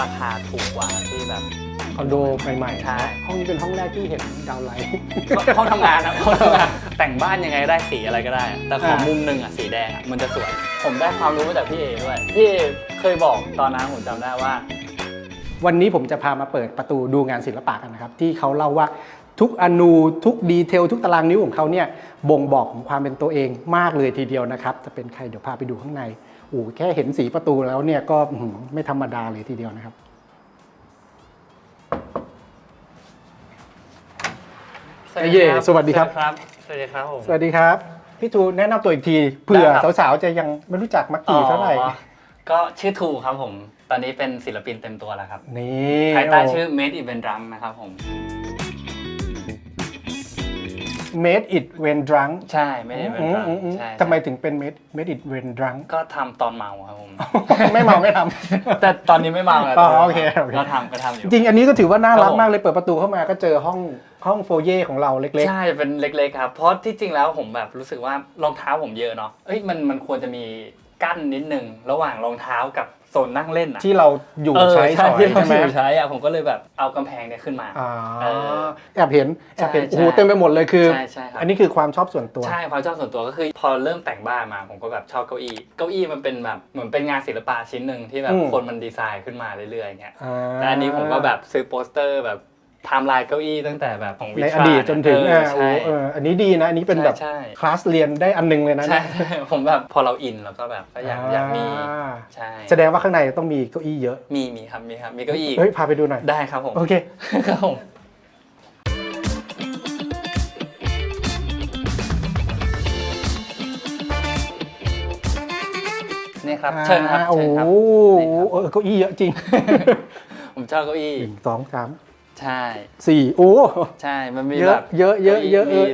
ราคาถูกกว่าที่แบบ คอนโดใหม่ๆใช่ ห้องนี้เป็นห้องแรกที่เห็นดาวไลท์ห้องทำงานนะห้องทำงานแต่งบ้านยังไงได้สีอะไรก็ได้แต่ของอ่ามุ มุมหนึ่งอะสีแดงอะมันจะสวย ผมได้ความรู้มาจากพี่เอด้วยพี่เอเคยบอกตอนนั้นผมจำได้ว่า วันนี้ผมจะพามาเปิดประตูดูงานศิลปะกันนะครับ ที่เขาเล่าว่าทุกอนูทุกดีเทลทุกตารางนิ้วของเขาเนี่ยบ่งบอกของความเป็นตัวเองมากเลยทีเดียวนะครับ จะเป็นใครเดี๋ยวพาไปดูข้างใน โอ้โหแค่เห็นสีประตูแล้วเนี่ยก็อื้อหือไม่ธรรมดาเลยทีเดียวนะครับเย่สวัสดีครับครับ สวัสดีครับผม สวัสดีครับ พี่ทูแนะนำตัวอีกทีเผื่อได้ครับสาวๆจะยังไม่รู้จักมักกี้เท่าไหร่อ๋อก็ชื่อทูครับผม ตอนนี้เป็นศิลปินเต็มตัวแล้วครับ นี่ภายใต้ชื่อ Made in v e n d r u n นะครับผม Made it when drunk ใช่ Made in v e n d r u n อืมอืมอืมใช่ทำไมถึงเป็น Made Made it when drunk ก็ทำตอนเมาครับผม ไม่เมาไม่ทำ แต่ตอนนี้ไม่เมาแล้วอ๋อโอเคโอเคเราทำก็ทำอยู่ จริงๆอันนี้ก็ถือว่าน่ารักครับผมมากเลยเปิดประตูเข้ามาก็เจอห้องห้องโฟเย่ของเราเล็ก ใช่ เป็นเล็กๆครับ เพราะที่จริงแล้วผมแบบรู้สึกว่ารองเท้าผมเยอะเนาะ เอ้ยมันมันควรจะมีกั้นนิดนึง ระหว่างรองเท้ากับ โซนนั่งเล่นอะๆที่เราอยู่เออใช้สอยที่เราใช่ไหมอยู่ใช้อะผมก็เลยแบบเอากำแพงเนี่ยขึ้นมาอ่าเออแอบเห็นแอบเห็นใช่โอ้โหเต็มไปหมดเลยคือใช่ใช่ครับอันนี้คือความชอบส่วนตัว ใช่ความชอบส่วนตัวก็คือ พอเริ่มแต่งบ้านมา ผมก็แบบชอบเก้าอี้ เก้าอี้มันเป็นแบบเหมือนเป็นงานศิลปะชิ้นหนึ่งที่แบบอืมคนมันดีไซน์ขึ้นมาเรื่อยๆอย่างเงี้ยอ่าแต่อันนี้ผมก็แบบซื้อโปสเตอร์แบบ ไทม์ไลน์เก้าอี้ตั้งแต่แบบของวิในชาอดีตจนถึงเอออ่าโอ้ใช่เอออันนี้ดีนะ อันนี้เป็นแบบใช่ คลาสเรียนได้อันหนึงเลยนะใช่เนี่ยใช่ผมแบบพอเราอินแล้วก็แบบก็อยากอยากมีอ่าใช่แสดงว่าข้างในต้องมีเก้าอี้เยอะ มีมีครับมีครับมีเก้าอี้เฮ้ย พาไปดูหน่อย ได้ครับผมโอเค ครับผมนี่ครับเชิญครับโอ้เชิญโหครับนี่ครับ เออเก้าอี้เยอะจริงผมชอบเก้าอี้หนึ่งสองสาม ใช่สี่โอ้ ใช่มันมีเยแบอะบเยอะเยอะเยอะมีเออ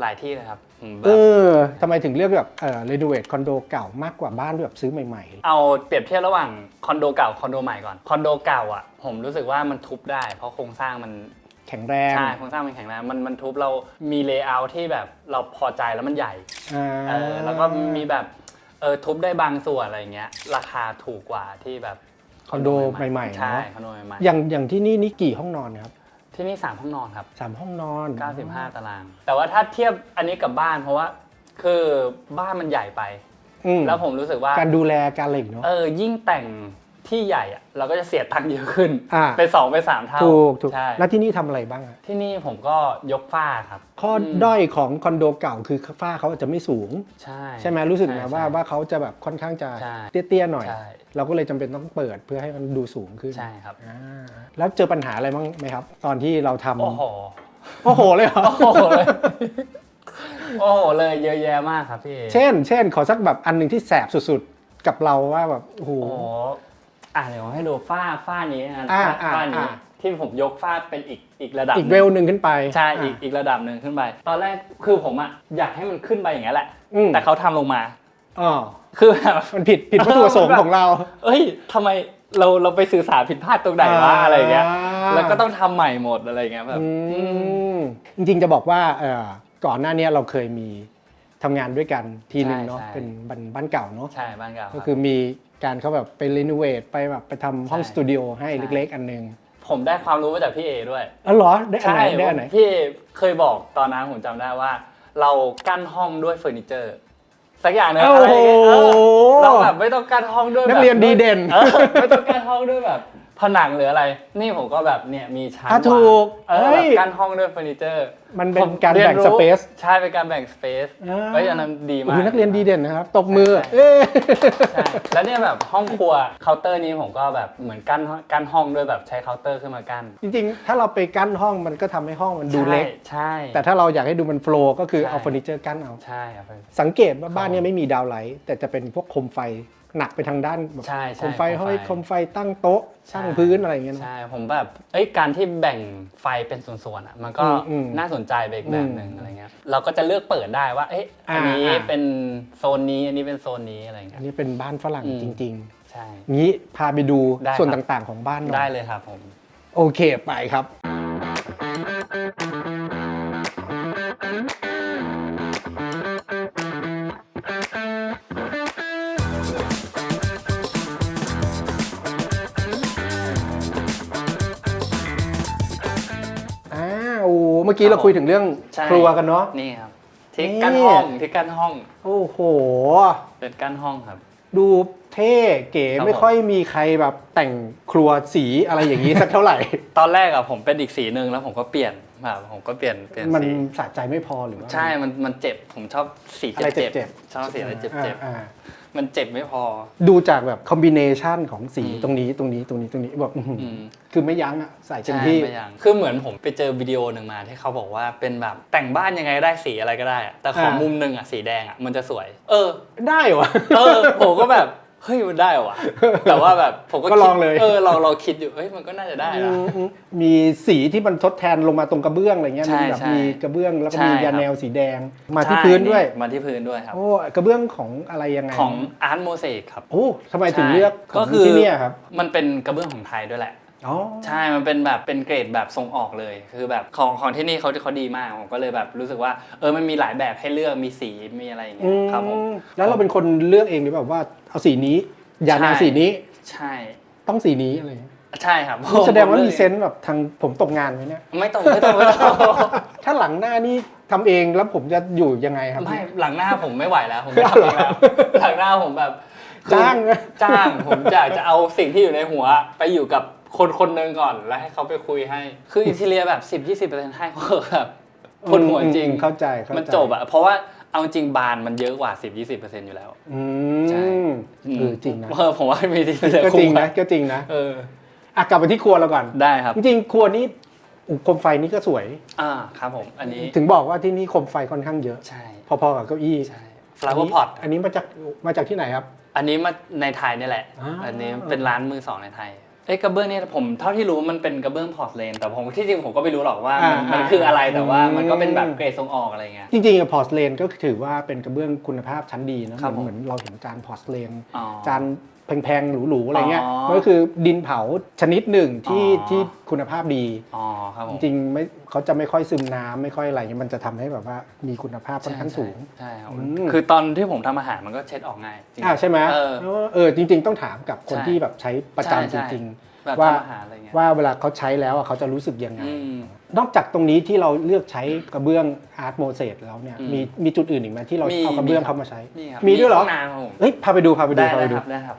หลายที่เลยครับผมแบเอบอทำไมถึงเลือกแบบเออรีโนเวทคอนโดเก่ามากกว่าบ้านแบบซื้อใหม่ เอาเปรียบเทียบระหว่างคอนโดเก่าคอนโดใหม่ก่อนคอนโดเก่าอะผมรู้สึกว่ามันทุบได้ เพราะโครงสร้างมันๆ แข็งแรงใช่โครงสร้างมันแข็งแรงมันมันทุบเรามีเลเยอร์ที่แบบเราพอใจแล้วมันใหญ่ อ่าเออแล้วก็มีแบบเออทุบได้บางส่วนอะไรอย่างเงี้ยราคาถูกกว่าที่แบบ คอนโดใหม่ๆใช่เนาะคอนโดใหม่อย่างอย่างที่นี่นี่กี่ห้องนอนครับๆที่นี่สามห้องนอนครับ สามห้องนอน95 ตาราง แต่ว่าถ้าเทียบอันนี้กับบ้านเพราะว่าคือบ้านมันใหญ่ไป อืมแล้วผมรู้สึกว่า การดูแลการอะไรอีกเนาะ เออยิ่งแต่ง ที่ใหญ่อะเราก็จะเสียตังค์เยอะขึ้นอ่า ไปสองไปสามเท่าถูกถูกใช่แล้วที่นี่ทำอะไรบ้างอะที่นี่ผมก็ยกฝ้าครับ ข้ออมด้อยของคอนโดเก่าคือฝ้าเขาอาจจะไม่สูง ใช่ใช่ไหมรู้สึกใช่นะว่าใช่ว่าเขาจะแบบค่อนข้างจะใช่เตี้ยๆหน่อย ใช่ เราก็เลยจำเป็นต้องเปิดเพื่อให้มันดูสูงขึ้นใช่ครับอ่าแล้วเจอปัญหาอะไรบ้างไหมครับ ตอนที่เราทำโอ้โห โอ้โหเลยเหรอ โอ้โหเลย โอ้โหเลยเยอะแยะมากครับพี่เอเช่น เช่น ขอสักแบบอันหนึ่งที่แสบสุดๆ กับเราว่าแบบ โอ้โหโอ้โห อะเดี๋ยวผมให้ดูฝ้าฝ้านี้นะอ่าฝ้าอ่าฝ้านี้อ่า ที่ผมยกฝ้าเป็นอีกอีกระดับอีกหเวนึ่งลหนึ่งขึ้นไปใช่อีกะอีกระดับหนึ่งขึ้นไป ตอนแรกคือผมอะอยากให้มันขึ้นไปอย่างเงี้ยแหละ อืมแต่เขาทำลงมา อ๋อคือแบบ มันผิดผิดวัตถุประสงค์ของเรา เอ้ยทำไมเราเราไปสื่อสารผิดพลาดตรงไหนวะอะไรอย่างเงี้ยแล้วก็ต้องทำใหม่หมดอะไรอย่างเงี้ยแบบ อือืมมจริงๆจะบอกว่าเอ่อก่อนหน้านี้เราเคยมีทำงานด้วยกันทีหนึ่งเนาะใช่ใช่ เป็นบ้านบ้านเก่าเนาะใช่บ้านเก่าก็รับ คือมี การเขาแบบไปรีโนเวทไปแบบไปทำห้องใช่สตูดิโอให้ใช่ เล็กๆ อันหนึงผมได้ความรู้มาจากพี่เอด้วยอ๋อเหรอได้อันไหนได้อันไหน พี่เอเคยบอกตอนนั้นผมจำได้ว่า เรากั้นห้องด้วยเฟอร์นิเจอร์ สักอย่างหนึงโอ้อะไรโหอย่างเงี้ยเออเราแบบไม่ต้องกั้นห้องด้วยนักแบบเรียนดีเด่นเออไม่ต้องกั้นห้องด้วยแบบ ผนังหรืออะไร นี่ผมก็แบบเนี่ยมีชั้นอะวางถูกเออเฮ้แบบยกั้นห้องด้วยเฟอร์นิเจอร์มันเป็นผมการยแบ่งรู้สเปซ ใช่เป็นการแบ่งสเปซอ่า เฮ้ยอันนั้นดีโอ้มากโหนักเรียนดีเด่นนะครับ ตบมือ ใช่ เอ้ใช่แล้วเนี่ยแบบห้องครัวเคาน์เตอร์นี้ผมก็แบบเหมือนกั้นกั้นห้องด้วยแบบใช้เคาน์เตอร์ขึ้นมากั้นจริงๆ ถ้าเราไปกั้นห้องมันก็ทำให้ห้องมันดูเล็ก ใช่แต่ถ้าเราอยากให้ดูมันโฟล์ก็คือใช่ เอาเฟอร์นิเจอร์กั้นเอา ใช่ครับ สังเกตว่าบ้านเนี้ไม่มีดาวไลท์แต่จะเป็นพวกโคมไฟ หนักไปทางด้านแบบใช่โคใช่มไฟ ห้อยโคมไฟตั้งโต๊ะตั้งพื้นอะไรอย่างเงี้ยนะใช่ผมแบบเอ้ยการที่แบ่งไฟเป็นส่วนๆอะมันก็อืมอืมน่าสนใจไปอีกแบบหนึ่งอืมอะไรเงี้ยเราก็จะเลือกเปิดได้ว่าเอ๊ะอันนี้อ่าอ่า เป็นโซนนี้อันนี้เป็นโซนนี้อะไรอัเงี้นย นี้เป็นบ้านฝรั่งอืม จริง ใช่ ๆ งี้พาไปดูได้ส่วนครับ ต่างๆของบ้านหน่อยได้เลยครับผม โอเคไปครับ เมื่อกี้ครับเราคุยถึงเรื่องใช่ครัวกันเนาะ นี่ครับที่นี่กั้นห้องที่กั้นห้องโอ้โห เป็นกั้นห้องครับ ดูเท่เก๋ครับ ไม่ค่อยมีใครแบบแต่งครัวสีอะไรอย่างนี้ สักเท่าไหร่ ตอนแรกอะผมเป็นอีกสีหนึ่งแล้วผมก็เปลี่ยนแบบผมก็เปลี่ยนเปลี่ยนมันสีสะใจไม่พอหรือว่า ใช่มันมันเจ็บผมชอบสีอะไรเจ็บเจ็เจ็บบๆชอบสีอะไรเจ็บเจ็บอ่า มันเจ็บไม่พอๆดูจากแบบคอมบิเนชันของสีอืม ตรงนี้ตรงนี้ตรงนี้ตรงนี้แบบอื้อหือออืม คือไม่ยั้งอะใส่เต็มใช่ที่ไม่ยังคือเหมือนผมไปเจอวิดีโอหนึ่งมาที่เขาบอกว่าเป็นแบบแต่งบ้านยังไงได้สีอะไรก็ได้อะแต่ของอ่ามุ มุมหนึ่งอะสีแดงอะมันจะสวย เออ ได้เหรอเออผมก็แบบ เฮ้ยมันได้ว่ะ แต่ว่าแบบผมก็ก็คิดลองเลย เออเราเราคิดอยู่เฮ้ยมันก็น่าจะได้นะอืมอืมมีสีที่มันทดแทนลงมาตรงกระเบื้องอะไรเงี้ยใช่มีแบบใช่มีกระเบื้องแล้วก็ใช่มีครับ ยาแนวสีแดง มาที่ใช่พื้นด้วย มาที่พื้นด้วยครับ โอ้กระเบื้องของอะไรยังไงของอาร์ตโมเสกครับ โอ้ทำไมถึงใช่เลือกขก็องคือที่เนี่ยครับ มันเป็นกระเบื้องของไทยด้วยแหละ อ๋อ ใช่ มันเป็นแบบเป็นเกรดแบบส่งออกเลย คือแบบของของที่นี่เขาเขาดีมาก ผมก็เลยแบบรู้สึกว่าเออ มันมีหลายแบบให้เลือก มีสี มีอะไรอย่างเงี้อืยมครับผม แล้วเราเป็นคนเลือกเองหรือแบบว่าเอาสีนี้ อย่าแนวใช่สีนี้ ใช่ ต้องสีนี้อะไรเงี้ยใช่ครับแสดงว่าผมีลยเซนส์แบบทางผมตกงานไหมเนี่ย ไม่ต้องไม่ต้องไม่ต้องถ้าหลังหน้านี่ทำเองแล้วผมจะอยู่ยังไงครับ ไม่หลังหน้าผมไม่ไหวแล้ว ผมไม่ทำเองแล้วหลังหน้าผมแบบคือจ้างนะจ้างผมอยากจะเอาสิ่งที่อยู่ในหัวไปอยู่กับ คนคนหนึ่งก่อนแล้วให้เขาไปคุยให้ คืออินทีเลียแบบ10-20%ให้เขาแบบปวดหัวจริงอืมเข้าใจเข้าใจมันจบอะเพราะว่าเอาจริงบานมันเยอะกว่า 10-20%อยู่แล้วอืใช่มเออจริงนะเออผมว่ามีที่เหลือก็จริงคุ้มนะก็จริงนะเอออะกลับไปที่ครัวเราก่อนได้ครับ จริงๆครัวนี้อุ๊ยโคมไฟนี่ก็สวย อ่าครับผม อันนี้ถึงบอกว่าที่นี่โคมไฟค่อนข้างเยอะใช่พอๆกับเก้าอี้ใช่ flower pot อันนี้มาจากมาจากที่ไหนครับ อันนี้มาในไทยนี่แหละอ่าอันนี้เป็นร้านมือสองในไทย เอ้ยกระเบื้องเนี่ยผมเท่าที่รู้มันเป็นกระเบื้องพอร์ตเลนแต่ผมที่จริงผมก็ไม่รู้หรอกว่ามันมันคืออะไรแต่ว่ามันก็เป็นแบบเกรดทรงออกอะไรเงี้ย จริงๆพอร์สเลนก็ถือว่าเป็นกระเบื้องคุณภาพชั้นดีนะครับผมเหมือนเราเห็นจานพอร์สเลนอ๋อจาน แพงๆหรูๆอะไรเงี้ยอ๋อ มันก็คือดินเผาชนิดหนึ่งที่อ๋อที่คุณภาพดี อ๋อครับผจมริงๆไม่เขาจะไม่ค่อยซึมน้ำไม่ค่อยอะไรเงี้ยมันจะทำให้แบบว่ามีคุณภาพค่อนข้างสูง ใช่ครับอืม คือตอนที่ผมทำอาหารมันก็เช็ดออกง่ายจริงๆอ่าใช่ไหมเออเออเออจริง ๆ ต้องถามกับคนใช่ที่แบบใช้ประจำใช่จใช่ ริง แบบว่าทำอาหารอะไรเงี้ยๆว่าเวลาเขาใช้แล้วอะเขาจะรู้สึกยังไง อืม นอกจากตรงนี้ที่เราเลือกใช้กระเบื้องอาร์ตโมเสสแล้วเนี่ยอืมมีมีจุดอื่นอีกไหมที่เรามีเอากระเบื้องมีครับ เขามาใช้ นี่ครับมีด้วยเหรอ ห้งน้ำครับผมเฮ้ยพาไปดูพาไปดูได้พาได้ไปดูครับได้ครับ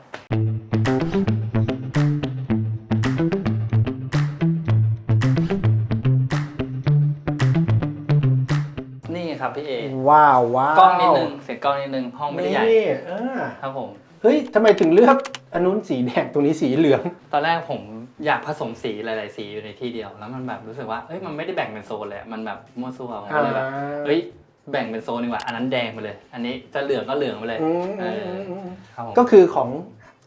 นี่ครับพี่เอว้าวว้าวกล้องนิดนึงเสียงกล้องนิดนึงห้องไม่ได้ใหญ่นี่เออครับผม เฮ้ยทำไมถึงเลือกอันนู้นสีแดงตรงนี้สีเหลือง ตอนแรกผมอยากผสมสีหลาย ๆ สีอยู่ในที่เดียว แล้วมันแบบรู้สึกว่าเอ้ยมันไม่ได้แบ่งเป็นโซนเลยมันแบบมั่วซั่วผมก็เลยแบบอ่าเอ้ยแบ่งเป็นโซนดีกว่าอันนั้นแดงไปเลย อันนี้จะเหลืองก็เหลืองไปเลยอืมเออือมอืมครับผมก็คือของ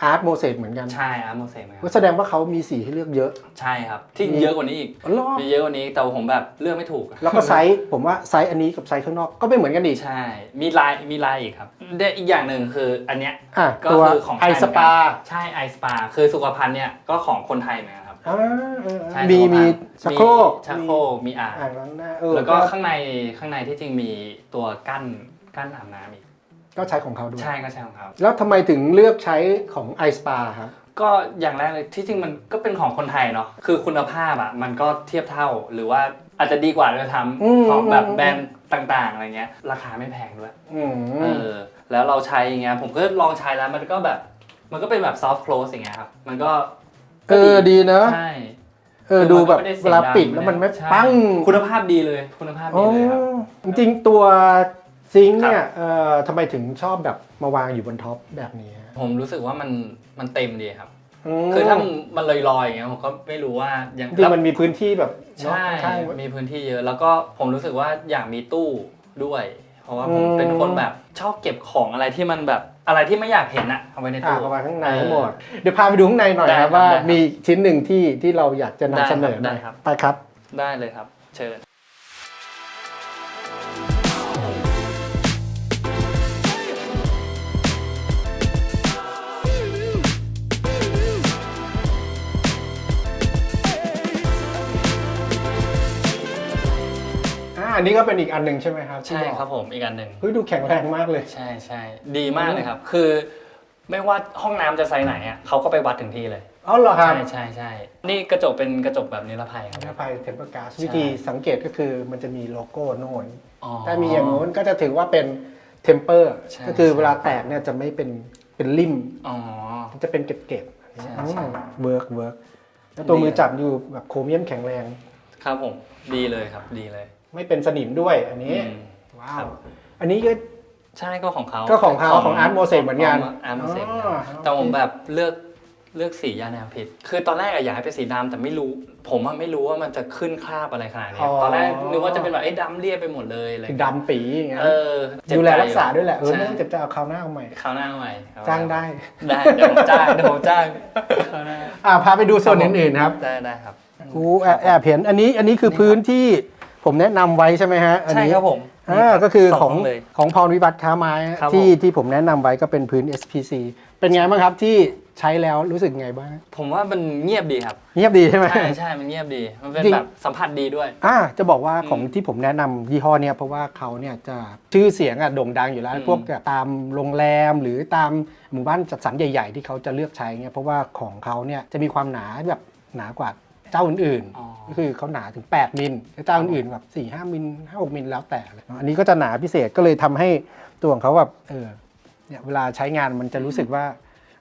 อาร์ตโมเสสเหมือนกันใช่อาร์ตโมเสกไหมคก็รับแสดงว่าเขามีสีให้เลือกเยอะ ใช่ครับ ที่มี เยอะกว่านี้อีก อ๋อเหรอมีเยอะกว่านี้แต่ผมแบบเลือกไม่ถูกแล้วก็ไซส์ผมว่าไซส์อันนี้กับไซส์ข้างนอกก็ไม่เหมือนกันอีกใช่ มีลายมีลายอีกครับได้อีกอย่างหนึ่งคืออันเนี้ย อะก็ตัวคือของไอทยสปาเหมือนกันใช่ไอสปาคือสุขภัณฑ์เนี่ยก็ของคนไทยเหมือนกันครับอ่าเออใช่มีสุขภัณฑ์มีชักโครกมีชักโครกมีอ่างอ่างล้างหน้าเออแล้วก็ข้างในข้างในที่จริงมีตัวกั้นกั้นอาบน้ำอีก ก็ใช้ของเขาด้วย ใช่ก็ใช่ของเขา แล้วทำไมถึงเลือกใช้ของไอสปาครับ ก็อย่างแรกเลยที่จริงมันก็เป็นของคนไทยเนาะคือคุณภาพอะมันก็เทียบเท่าหรือว่าอาจจะดีกว่าด้วยทอืมำของแบบอืมแบรนด์ต่าง ๆอะไรเงี้ย ราคาไม่แพงด้วยอืมเออแล้วเราใช้อย่างเงี้ยผมก็ลองใช้แล้วมันก็แบบมันก็เป็นแบบ soft close อย่างเงี้ยครับมันก็เออดีเนอะใช่ เออดูแบบมันก็ไม่ได้สียเวลาปิดงแล้วมันไม่ใช่ปั้งคุณภาพดีเลย คุณภาพโอ้ดีเลยครับจริงๆตัว ซิงค์เนี่ครัยบเอ่อทำไมถึงชอบแบบมาวางอยู่บนท็อปแบบนี้ฮะผมรู้สึกว่ามันมันเต็มดีครับ มคือถ้ามันลอยๆอย่างเงี้ยผมก็ไม่รู้ว่ายังจริงๆมันมีพื้นที่แบบเนอะใช่ข้างมีพื้นที่เยอะ แล้วก็ผมรู้สึกว่าอยากมีตู้ด้วย เพราะว่าผมอืมเป็นคนแบบชอบเก็บของอะไรที่มันแบบอะไรที่ไม่อยากเห็นอะเอาไว้ในอ่าตู้ประมาณข้างในเออทั้งหมด เดี๋ยวพาไปดูข้างในหน่อยได้คครัรับบว่าได้ครับมีชิ้นหนึ่งที่ที่เราอยากจะนำเสนอหได้น่อยครับ ไปครับ ได้เลยครับ เชิญ อ่าอันนี้ก็เป็นอีกอันหนึ่งใช่ไหมครับใช่ที่อกครับผมอีกอันหนึ่งเฮ้ยดูแข็งแรงมากเลย ใช่ใช่ดีมากเลยครับ คือ ไม่ว่าห้องน้ำจะไซส์ไหนอะเขาก็ไปวัดถึงที่เลยอ๋อเหรอครับใช่ใช่ใช่นี่กระจกเป็นกระจกแบบนิรภัยครับนิรภัยเทมเปอร์ก๊าซใช่วิธีสังเกตก็คือมันจะมีโลโก้โน่นอ๋อ ถ้ามีอย่างโน้นก็จะถือว่าเป็นเทมเปอร์ใช่ ก็คือใช่เวลาแตกเนี่ยจะไม่เป็นเป็นริม อ๋อ มันจะเป็นเกล็ดๆใช่ใช่เวิร์กเวิร์กแล้วตัวดีมือจับอยู่แบบโครเมียมแข็งแรง ครับผมดีเลยครับดีเลย ไม่เป็นสนิมด้วยอันนี้ อืม ว้าครัว บ อันนี้ก็ ใช่ก็ของเขาก็ของเขาของ Art Mosaic เหมือนกันอาร์ตโมเสกอ๋อ แต่ผมแบบเลือกเลือกสียาแนวผิดคือตอนแรกอะอยากให้เป็นสีดำแต่ไม่รู้ ผมอะไม่รู้ว่ามันจะขึ้นคราบอะไรขนาดนี้ตอนแรกนึกว่าจะเป็นแบบไอ้ดำเรียบไปหมดเลยอะไรคือดำปีอย่างเงี้ยเออเจ็บดูแลใจรักษาด้วยแหละเออใช่ไม่ต้องเจ็บใจเอาคราวหน้าเอาใหม่คราวหน้าเอาใหม่ครวหน้จ้างได้ ได้เดี๋ยวผมจ้างเดี๋ยวผมจ้างคราวหน้าอ่าพาไปดูโซนอื่นๆครับได้ได้ครับ กูแอบแอบเห็นอันนี้อันนี้คือพื้นที่ ผมแนะนำไว้ใช่ไหมฮะอันใช่นี้ครับผมอ่าก็คือสของเลย ของพรวิวัฒน์ค้าไม้ครับที่ผม ที่ผมแนะนำไว้ก็เป็นพื้น SPC เป็นไงบ้างครับที่ใช้แล้วรู้สึกไงบ้างผมว่ามันเงียบดีครับ เงียบดีใช่ไหม ใช่ใช่มันเงียบดี มันเป็นจริง แบบสัมผัสดีด้วย อ่าจะบอกว่าอืมของที่ผมแนะนำยี่ห้อเนี้ยเพราะว่าเขาเนี่ยจะชื่อเสียงอะโด่งดังอยู่แล้ว อืม พวกตามโรงแรมหรือตามหมู่บ้านจัดสรรใหญ่ ๆ ที่เขาจะเลือกใช้เนี่ยเพราะว่าของเขาเนี่ยจะมีความหนาแบบหนากว่า เจ้าอื่นอ๋อ ๆ ก็คือเขาหนาถึง 8 มิลแล้วเจ้าอื่นๆแบบ4 5มิล5 6มิลแล้วแต่เลยอันนี้ก็จะหนาพิเศษก็เลยทำให้ตัวของเขาแบบเออเนี่ยเวลาใช้งานมันจะรู้สึกว่า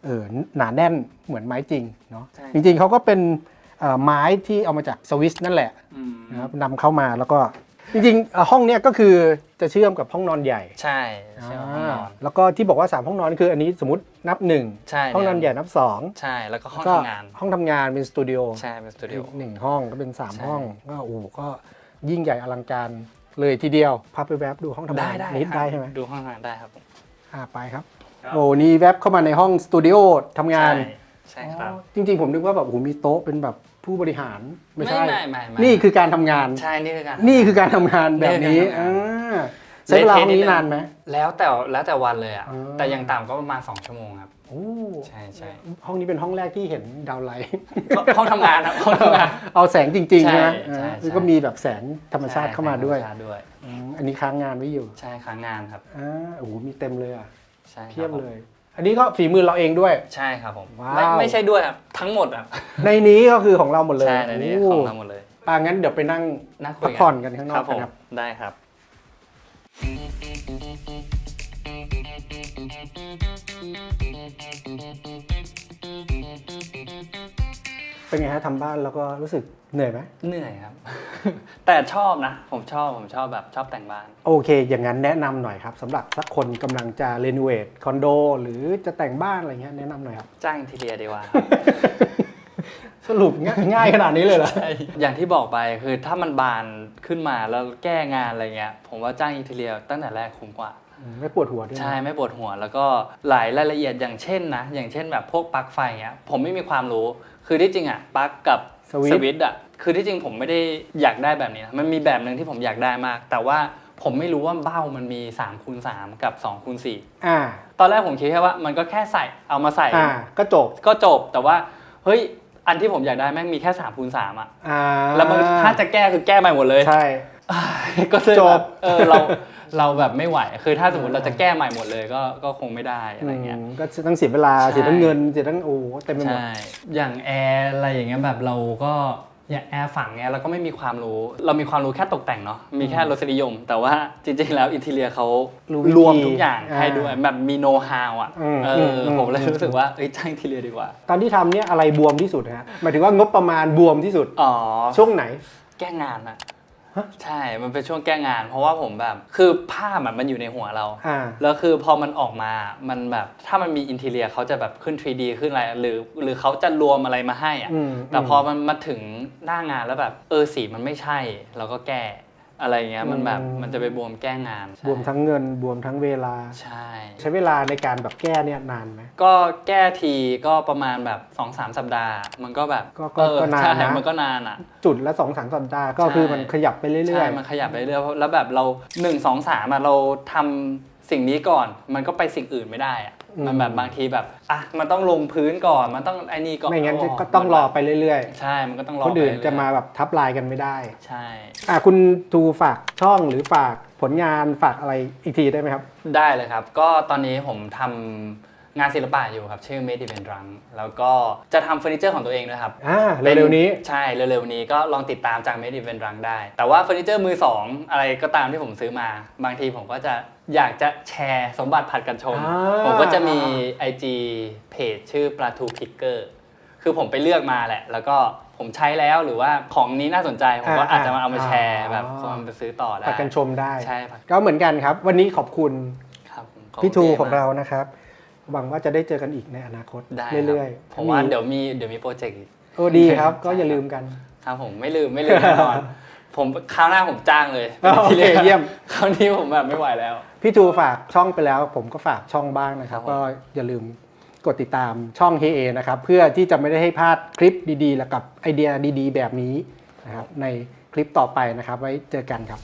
เออหนาแน่นเหมือนไม้จริงเนาะใช่ จริงๆเขาก็เป็นเอ่อไม้ที่เอามาจากสวิสนั่นแหละ อืม นะครับนำเข้ามาแล้วก็ จริงๆเอ่อห้องเนี้ยก็คือจะเชื่อมกับห้องนอนใหญ่ใช่ใช่ห้องนอนแล้วก็ที่บอกว่า 3 ห้องนอนคืออันนี้สมมตินับ 1 ใช่ห้องนอนใหญ่นับใช่แล้วก็ห้อง2ก็ทำงานห้องทำงานเป็นสตูดิโอใช่เป็นสตูดิโอ อีกหนึ่งห้องก็เป็น ใช่3 ห้อง ก็โอ้โหก็ยิ่งใหญ่อลังการเลยทีเดียวพาไปแวบดูห้องทำได้งานได้นิดครับได้ใช่ไหมดูห้องทำงานได้ครับผมอ่าไปครับ โอ้นี่แวบเข้ามาในห้องสตูดิโอทำงาน ใช่ ใช่ครับอ๋อจริงๆผมนึกว่าแบบโอ้โหมีโต๊ะเป็นแบบผู้บริหารไม่ใช่ ไม่ไม่ไม่นี่คือการทำงาน ใช่นี่คือการ นี่คือการทำงานแบบนี้นี่คือการทำงาน อ่าใช้เวลาห้องนี้นานไหม แล้วแต่แล้วแต่วันเลยอะอ๋อ แต่อยังต่ำก็ประมาณ 2 ชั่วโมงครับ โอ้ใช่ใช่ห้องนี้เป็นห้องแรกที่เห็นดาวไลท์ห้องทำงานครับห้องทำงาน เอาแสงจริงๆใช่ใช่ไหมใช่อ่าใช่ แล้วก็มีแบบแสงธรรมชาติเข้ามาด้วยธรรมชาติด้วย อืมอันนี้ค้างงานไว้อยู่ใช่ค้างงานครับอ่าโอ้โหมีเต็มเลยอะใช่ครับเพียบเลย อันนี้ก็ฝีมือเราเองด้วย ใช่ครับผมว้าว ไม่ไม่ใช่ด้วยครับทั้งหมดครับในนี้ก็คือของเราหมดเลยใช่ในนี้โของเราหมดเลยปางั้นเดี๋ยวไปนั่งนั่งคุพัยกกัผ่อนกันข้างนคอรักบผกันมครับ ได้ครับ เป็นไงฮะทำบ้านแล้วก็รู้สึกเหนื่อยไหมเหนื่อยครับ แต่ชอบนะ ผมชอบผมชอบแบบชอบแต่งบ้าน โอเค อย่างนั้นแนะนำหน่อยครับสำหรับสักคนกำลังจะรีโนเวทคอนโดหรือจะแต่งบ้านอะไรเงี้ยแนะนำหน่อยครับ จ้างอินทีเรียดีกว่าสรุปง่ายง่ายขนาดนี้เลยเหรอ อย่างที่บอกไปคือถ้ามันบานขึ้นมาแล้วแก้งานอะไรเงี้ย ผมว่าจ้างอินทีเรียตั้งแต่แรกคุ้มกว่า ไม่ปวดหัวด้วยนะ ใช่ไม่ปวดหัวแล้วก็หลายรายละเอียดอย่างเช่นนะ อย่างเช่นแบบพวกปลั๊กไฟเงี้ยผมไม่มีความรู้ คือที่จริงอะปลั๊กกับสวิตช์สวิตช์อะคือที่จริงผมไม่ได้อยากได้แบบนี้นะมันมีแบบหนึ่งที่ผมอยากได้มาก แต่ว่าผมไม่รู้ว่าเบ้ามันมี3คูณ3กับ2คูณ4อ่าตอนแรกผมคิดแค่ว่ามันก็แค่ใส่เอามาใส่ อ่า ก็จบ ก็จบแต่ว่าเฮ้ยอันที่ผมอยากได้แม่งมีแค่3คูณ3อะอ่าแล้วมันถ้าจะแก้คือแก้ใหม่หมดเลย ใช่ ก็เลยจแบบบเออเรา เราแบบไม่ไหว คือถ้าสมมติเราจะแก้ใหม่หมมดเลยก็ก็คงไม่ได้อะไรเงี้ย อืมก็ต้องเสียเวลาใช่ เสียทั้งเงินเสียทั้งโอ้โหเต็มไปหมด ใช่ อย่างแอร์อะไรอย่างเงี้ยแบบเราก็อย่างแอร์ฝังเงี้ยเราก็ไม่มีความรู้ เรามีความรู้แค่ตกแต่งเนาะ มีแค่รสนิยม แต่ว่าจริงๆแล้วอินทีเลียเขารู้วิธีรวมทุกอย่างให้อ่าด้วยแบบมีโน้ตฮาวอะ อืมเออือมอืมผมเลยรู้สึกว่าเอ้ยจ้างอินทีเลียดีกว่า ตอนที่ทำเนี่ยอะไรบวมที่สุดฮะหมายถึงว่างบประมาณบวมที่สุด อ๋อ ช่วงไหน แก้งานอะฮะ ใช่ มันเป็นช่วงแก้งาน เพราะว่าผมแบบ คือภาพอะมันอยู่ในหัวเรา อ่า แล้วคือพอมันออกมา มันแบบถ้ามันมีอินทีเรียเขาจะแบบขึ้น 3D ขึ้นอะไร หรือ หรือเขาจะรวมอะไรมาให้อะอืม แต่พอมันมาถึงหน้างานแล้วแบบ เออสีมันไม่ใช่ เราก็แก้ อะไรเงี้ยมันแบบอืมมันจะไปบวมแก้งานบวมทั้งเงินบวมทั้งเวลา ใช่ ใช้เวลาในการแบบแก้เนี่ยนานไหม ก็แก้ทีก็ประมาณแบบ2อสสัปดาห์ มันก็แบบก็ก็เออก็นานใช่นะ มันก็นานอะ จุดละสองสามสัปดาห์ก็คือมันขยับไปเรื่ใช่อยมันขยับไปเรื่อยๆแล้วแบบเรา1 2 3อะเราทำสิ่งนี้ก่อน มันก็ไปสิ่งอื่นไม่ได้อะ มันแบบบางทีแบบอะมันต้องลงพื้นก่อนมันต้องไอ้นี่ก่อนๆไม่งั้นก็ต้องรอไปเรื่อยใช่มันก็ต้องรๆอคนอื่นไปเรื่ยๆจะมาแบบทับลายกันไม่ได้ ใช่อะคุณทูฝากช่องหรือฝากผลงานฝากอะไรอีกทีได้ไหมครับ ได้เลยครับ ก็ตอนนี้ผมทำ งานศิลปะอยู่ครับ ชื่อ Made in Rang แล้วก็จะทำเฟอร์นิเจอร์ของตัวเองด้วยครับ อ่าเร็วๆนี้ ใช่เร็วๆนี้ก็ลองติดตามจาก Made in Rang ได้ แต่ว่าเฟอร์นิเจอร์มือสองอะไรก็ตามที่ผมซื้อมา บางทีผมก็จะอยากจะแชร์สมบัติผัดกันชม อ่า ผมก็จะมี IG เพจชื่อปลาทูพิกเกอร์คือผมไปเลือกมาแหละ แล้วก็ผมใช้แล้วหรือว่าของนี้น่าสนใจผมก็อาจจะมาเอามาแชร์แบบคนไปซื้อต่อได้ ผัดกันชมได้ ใช่ครับก็เหมือนกันครับ วันนี้ขอบคุณครับผมขอบคุณพี่ทูมกของเรานะครับ หวังว่าจะได้เจอกันอีกในอนาคตได้เรื่อยๆๆผมว่าถ้เดี๋ยวมีเดี๋ยวมีโปรเจกต์อีกโอ้ดีครับใช่ก็อย่าลืมกันครับผมไม่ลืมไม่ลืมแน่นอน ผมคราวหน้าผมจ้างเลยโอเคเยี่ยมคราวนี้ผมแบบไม่ไหวแล้ว พี่ทูฝากช่องไปแล้ว ผมก็ฝากช่องบ้างนะครับครับผมก็อย่าลืมกดติดตามช่อง Hey A นะครับ เพื่อที่จะไม่ได้ให้พลาดคลิปดีๆ และกับไอเดียดีๆ แบบนี้นะครับในคลิปต่อไปนะครับ ไว้เจอกันครับ